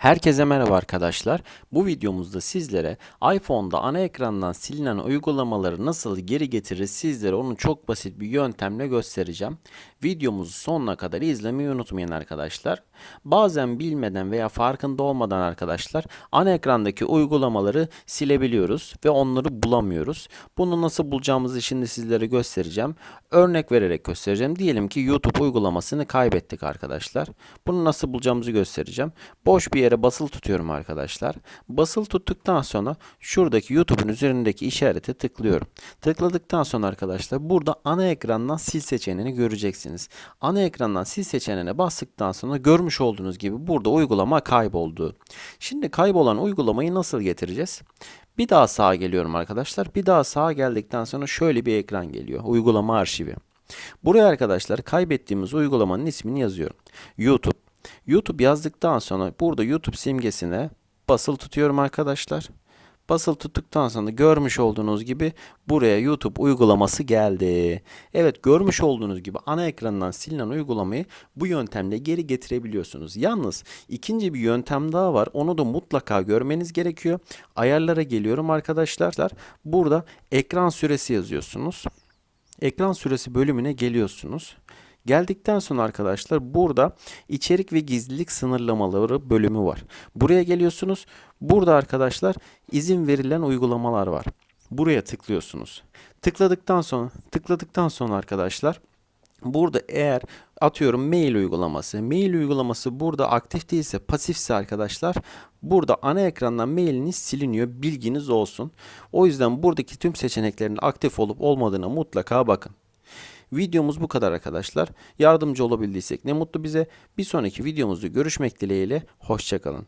Herkese merhaba arkadaşlar. Bu videomuzda sizlere iPhone'da ana ekrandan silinen uygulamaları nasıl geri getiririz sizlere onu çok basit bir yöntemle göstereceğim. Videomuzu sonuna kadar izlemeyi unutmayın arkadaşlar. Bazen bilmeden veya farkında olmadan arkadaşlar ana ekrandaki uygulamaları silebiliyoruz ve onları bulamıyoruz. Bunu nasıl bulacağımızı şimdi sizlere göstereceğim. Örnek vererek göstereceğim. Diyelim ki YouTube uygulamasını kaybettik arkadaşlar. Bunu nasıl bulacağımızı göstereceğim. Boş bir yere basılı tutuyorum arkadaşlar. Basılı tuttuktan sonra şuradaki YouTube'un üzerindeki işarete tıklıyorum. Tıkladıktan sonra arkadaşlar burada ana ekrandan sil seçeneğini göreceksiniz. Ana ekrandan sil seçeneğine bastıktan sonra görmüş olduğunuz gibi burada uygulama kayboldu. Şimdi kaybolan uygulamayı nasıl getireceğiz? Bir daha sağa geliyorum arkadaşlar. Bir daha sağa geldikten sonra şöyle bir ekran geliyor. Uygulama arşivi. Buraya arkadaşlar kaybettiğimiz uygulamanın ismini yazıyorum. YouTube. YouTube yazdıktan sonra burada YouTube simgesine basılı tutuyorum arkadaşlar. Basılı tuttuktan sonra görmüş olduğunuz gibi buraya YouTube uygulaması geldi. Evet görmüş olduğunuz gibi ana ekrandan silinen uygulamayı bu yöntemle geri getirebiliyorsunuz. Yalnız ikinci bir yöntem daha var. Onu da mutlaka görmeniz gerekiyor. Ayarlara geliyorum arkadaşlar. Burada ekran süresi yazıyorsunuz. Ekran süresi bölümüne geliyorsunuz. Geldikten sonra arkadaşlar burada içerik ve gizlilik sınırlamaları bölümü var. Buraya geliyorsunuz. Burada arkadaşlar izin verilen uygulamalar var. Buraya tıklıyorsunuz. Tıkladıktan sonra tıkladıktan sonra arkadaşlar Burada eğer atıyorum mail uygulaması. Mail uygulaması burada aktif değilse pasifse arkadaşlar burada ana ekrandan mailiniz siliniyor. Bilginiz olsun. O yüzden buradaki tüm seçeneklerin aktif olup olmadığına mutlaka bakın. Videomuz bu kadar arkadaşlar. Yardımcı olabildiysek ne mutlu bize. Bir sonraki videomuzda görüşmek dileğiyle. Hoşçakalın.